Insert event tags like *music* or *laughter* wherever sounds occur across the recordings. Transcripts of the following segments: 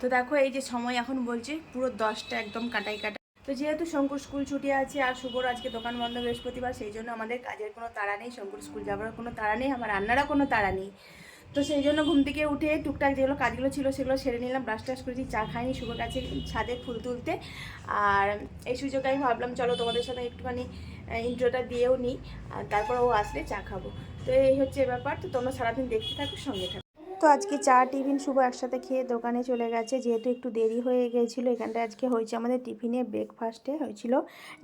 তো দেখো, এই যে সময় এখন বলছে, পুরো দশটা একদম কাটাই কাটা তো যেহেতু শঙ্কুর স্কুল ছুটি আছে আর শুভর আজকে দোকান বন্ধ বৃহস্পতিবার, সেই জন্য আমাদের কাজের কোনো তাড়া নেই, শঙ্কুর স্কুল যাওয়ার কোনো তাড়া নেই, আমার রান্নারও কোনো তাড়া নেই। তো সেই জন্য ঘুম থেকে উঠে টুকটাক যেগুলো কাজগুলো ছিল, সেগুলো সেরে নিলাম ব্রাশ টাশ করেছি, চা খাইনি, শুভর কাছে ছাদে ফুল তুলতে। আর এই সুযোগে আমি ভাবলাম, চলো তোমাদের সাথে একটুখানি ইন্ট্রোটা দিয়েও নিই, আর তারপর ও আসলে চা খাব। তো এই হচ্ছে ব্যাপার, তো তোমরা সারাদিন দেখতে থাকো, সঙ্গে থাকো। তো আজকে চা, টিফিন শুভ একসাথে খেয়ে দোকানে চলে গেছে। যেহেতু একটু দেরি হয়ে গিয়েছিল এখানটা আজকে হয়েছে আমাদের টিফিনে ব্রেকফাস্টে হয়েছিল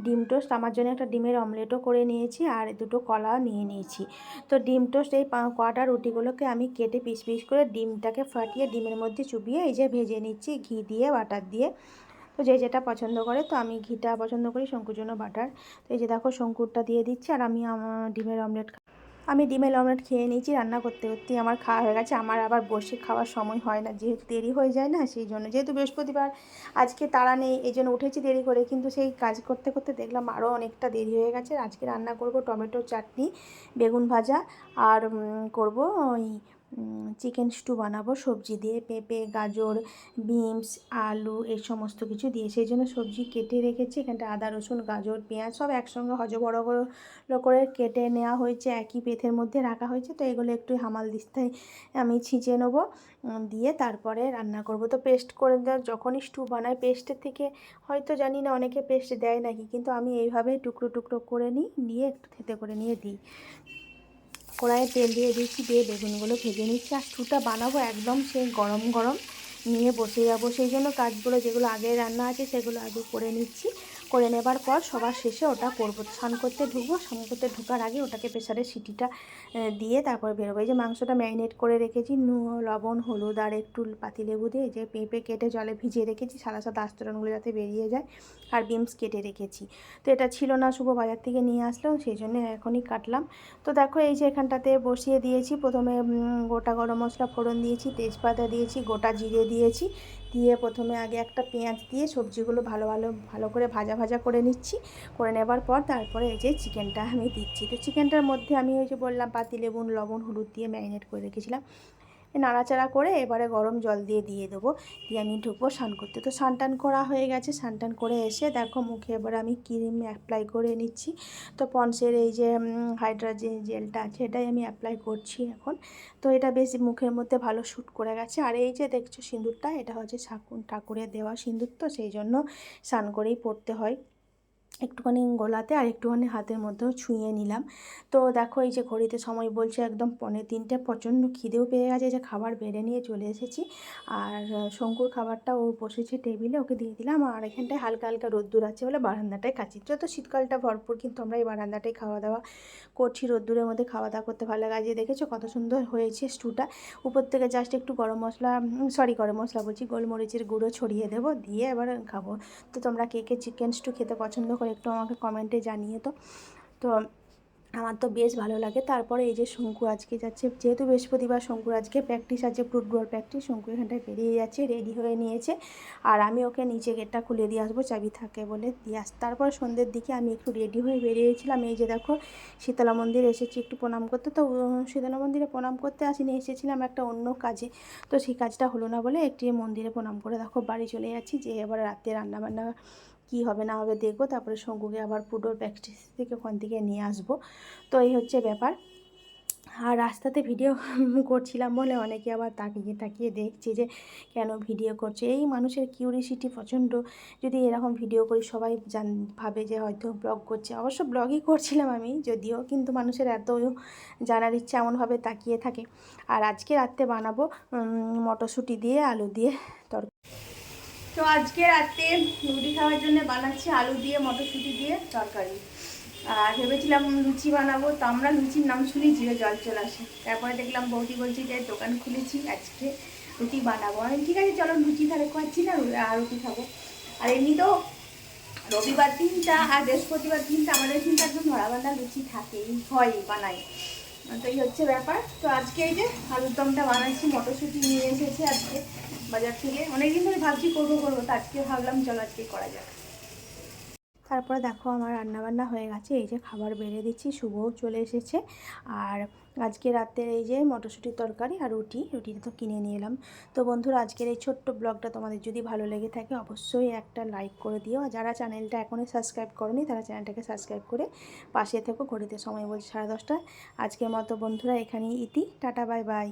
ডিম টোস্ট আমার জন্য একটা ডিমের অমলেটও করে নিয়েছি আর দুটো কলা নিয়ে নিয়েছি। তো ডিম টোস্ট এই কটা রুটিগুলোকে আমি কেটে পিস পিস করে ডিমটাকে ফাটিয়ে ডিমের মধ্যে চুবিয়ে এই যে ভেজে নিচ্ছি ঘি দিয়ে, বাটার দিয়ে। তো যে যেটা পছন্দ করে, তো আমি ঘিটা পছন্দ করি, শঙ্কুর জন্য বাটার। তো এই যে দেখো, শঙ্কুরটা দিয়ে দিচ্ছি আর আমি আমার ডিমের অমলেট আমি ডিমের অমলেট খেয়ে নিয়েছি, রান্না করতে করতে আমার খাওয়া হয়ে গেছে। আমার আবার বসে খাওয়ার সময় হয় না, যেহেতু দেরি হয়ে যায় না, সেই জন্য যেহেতু বৃহস্পতিবার, আজকে তাড়া নেই, এই জন্য উঠেছি দেরি করে। কিন্তু সেই কাজ করতে করতে দেখলাম আরও অনেকটা দেরি হয়ে গেছে। আজকে রান্না করব টমেটো চাটনি, বেগুন ভাজা, আর করব ওই চিকেন স্টু বানাবো, সবজি দিয়ে পেঁপে, গাজর, বিনস, আলু, এই সমস্ত কিছু দিয়ে। সেই জন্য সবজি কেটে রেখেছি, এখানটা আদা, রসুন, গাজর, পেঁয়াজ, সব একসঙ্গে হজ বড় বড় করে কেটে নেওয়া হয়েছে, একই পেথের মধ্যে রাখা হয়েছে। তো এগুলো একটু হামাল দিস্তায় আমি ছিঁচে নেব দিয়ে তারপরে রান্না করব। তো পেস্ট করে দেওয়ার যখনই স্টু বানাই, পেস্টের থেকে হয়তো জানি না, অনেকে পেস্ট দেয় নাকি, কিন্তু আমি এইভাবে টুকরো টুকরো করে নিই, নিয়ে একটু থেতে করে নিয়ে দিই। কড়াইয়ে তেল দিয়ে দিচ্ছি, দিয়ে বেগুনগুলো ভেজে নিচ্ছি। আর স্টুটা বানাবো একদম সেই গরম গরম। নিয়ে বসে যাব। সেই জন্য কাজগুলো যেগুলো আগে রান্না আছে সেগুলো আগে করে নিচ্ছি। করে নেবার পর সবার শেষে ওটা করব। স্নান করতে ঢুকবো, স্নান করতে ঢোকার আগে ওটাকে প্রেসারে সিটিটা দিয়ে তারপর বেরোবো। এই যে মাংসটা ম্যারিনেট করে রেখেছি লবণ, হলুদ আর একটু পাতিলেবু দিয়ে যে পেঁপে কেটে জলে ভিজিয়ে রেখেছি, সাদা সাদা আস্তরণগুলো যাতে বেরিয়ে যায়, আর বিমস কেটে রেখেছি। তো এটা ছিল না শুভ বাজার থেকে নিয়ে আসলো সেই জন্য এখনই কাটলাম। তো দেখো এই যে এখানটাতে বসিয়ে দিয়েছি, প্রথমে গোটা গরম মশলা ফোড়ন দিয়েছি, তেজপাতা দিয়েছি, গোটা জিরে দিয়েছি দিয়ে প্রথমে আগে একটা পেঁয়াজ দিয়ে সবজিগুলো ভালো ভালো ভালো করে ভাজা ভাজা করে নিচ্ছি। করে নেবার পর তারপরে এই যে চিকেনটা আমি দিচ্ছি। তো চিকেনটার মধ্যে আমি ওই যে বললাম পাতি লেবুন লবণ, হলুদ দিয়ে ম্যারিনেট করে রেখেছিলাম। নাড়াচাড়া করে এবারে গরম জল দিয়ে দিয়ে দেবো। দিয়ে আমি ঢুকবো স্নান করতে। তো স্নান টান করা হয়ে গেছে। স্নান টান করে এসে দেখো মুখে এবার আমি ক্রিম অ্যাপ্লাই করে নিচ্ছি। তো পন্সের এই যে হাইড্রা যে জেলটা আছে, এটাই আমি অ্যাপ্লাই করছি এখন। তো এটা বেশ মুখের মধ্যে ভালো শ্যুট করে গেছে। আর এই যে দেখছ সিঁদুরটা, এটা হচ্ছে ঠাকুর, ঠাকুরের দেওয়া সিঁদুর। তো সেই জন্য স্নান করেই পড়তে হয়। একটুখানি গোলাতে আর একটুখানি হাতের মধ্যেও ছুঁয়ে নিলাম। তো দেখো এই যে ঘড়িতে সময় বলছে একদম পনে তিনটে, প্রচণ্ড খিদেও পেয়ে গেছে যে খাবার বেড়ে নিয়ে চলে এসেছি। আর শঙ্কুর খাবারটা ও বসেছে টেবিলে, ওকে দিয়ে দিলাম। আর এখানটায় হালকা হালকা রোদ্দুর আছে বলে বারান্দাটায় খাচ্ছি যত শীতকালটা ভরপুর, কিন্তু আমরা এই বারান্দাটায় খাওয়া দাওয়া করছি, রোদ্দুরের মধ্যে খাওয়া দাওয়া করতে ভালো লাগে। দেখেছ কত সুন্দর হয়েছে স্টুটা। উপর থেকে জাস্ট একটু গরম মশলা সরি গরম মশলা বলছি, গোলমরিচের গুঁড়ো ছড়িয়ে দেবো, দিয়ে এবার খাব। তো তোমরা কে কে চিকেন স্টু খেতে পছন্দ করে একটু আমাকে কমেন্টে জানিয়ে তো। তো আমার তো বেশ ভালো লাগে। তারপরে এই যে শঙ্কু আজকে যাচ্ছে, যেহেতু বৃহস্পতিবার শঙ্কুর আজকে প্র্যাকটিস আছে ফুটবল প্র্যাকটিস শঙ্কু এখানটায় বেরিয়ে যাচ্ছে রেডি হয়ে নিয়েছে। আর আমি ওকে নিচে গেটটা খুলে দিয়ে আসব, চাবি থাকে বলে দিয়ে আস তারপর সন্ধ্যের দিকে আমি একটু রেডি হয়ে বেরিয়েছিলাম। এই যে দেখো, শীতলা মন্দির এসেছি একটু প্রণাম করতে। তো শীতলা মন্দিরে প্রণাম করতে আসিনি, এসেছিলাম একটা অন্য কাজে। তো সেই কাজটা হলো না বলে একটি মন্দিরে প্রণাম করে দেখো, বাড়ি চলে যাচ্ছি। যে এবার রাতে রান্নাবান্না কী হবে না হবে দেখব, তারপরে শঙ্কুকে আবার ফুটোর প্র্যাকটিস থেকে ওখান থেকে নিয়ে আসব। তো এই হচ্ছে ব্যাপার। আর রাস্তাতে ভিডিও *laughs* করছিলাম বলে অনেকে আবার তাকিয়ে তাকিয়ে দেখছে যে, কেন ভিডিও করছে? এই মানুষের কিউরিসিটি প্রচণ্ড। যদি এরকম ভিডিও করি, সবাই জান, ভাবে যে হয়তো ব্লগ করছে। অবশ্য ব্লগই করছিলাম আমি, যদিও কিন্তু মানুষের এত জানার ইচ্ছা এমনভাবে তাকিয়ে থাকে। আর আজকে রাত্রে বানাবো মটরশুঁটি দিয়ে, আলু দিয়ে তরকারি তো আজকে রাতে রুটি খাওয়ার জন্য বানাচ্ছি আলু দিয়ে, মটরশুঁটি দিয়ে তরকারি। আর ভেবেছিলাম লুচি বানাবো, তো আমরা লুচির নাম শুনি জিভে জল চলে আসে। তারপরে দেখলাম বৌদি বলছি যে, দোকান খুলেছি, আজকে রুটি বানাবো। আমি ঠিক আছে, চলো লুচি তাহলে খাচ্ছি না আর রুটি খাব। আর এমনি তো রবিবার দিনটা আর বৃহস্পতিবার দিনটা আমাদের কিন্তু একদম ধরাবান্ধা লুচি থাকেই, হয় বানাই। তো এই হচ্ছে ব্যাপার। তো আজকে এই যে আলুর দমটা বানাচ্ছি, মটরশুঁটি নিয়ে এসেছে আজকে। বাজার থেকে। অনেকদিন ধরে ভাবছি করব করব। তো আজকে ভাবলাম চলো আজকে করা যাক। তারপরে দেখো আমার রান্নাবান্না হয়ে গেছে। এই যে খাবার বেড়ে দিচ্ছি, শুভও চলে এসেছে। আর আজকে রাতের এই যে মটরশুঁটির তরকারি আর রুটি, রুটিটা তো কিনে নিয়ে এলাম। তো বন্ধুরা, আজকের এই ছোট্ট ব্লগটা তোমাদের যদি ভালো লেগে থাকে, অবশ্যই একটা লাইক করে দিও। আর যারা চ্যানেলটা এখনই সাবস্ক্রাইব করনি, তারা চ্যানেলটাকে সাবস্ক্রাইব করে পাশে থেকো। ঘড়িতে সময় বলছে সাড়ে দশটা আজকের মতো বন্ধুরা, এখানেই ইতি। Tata, bye bye.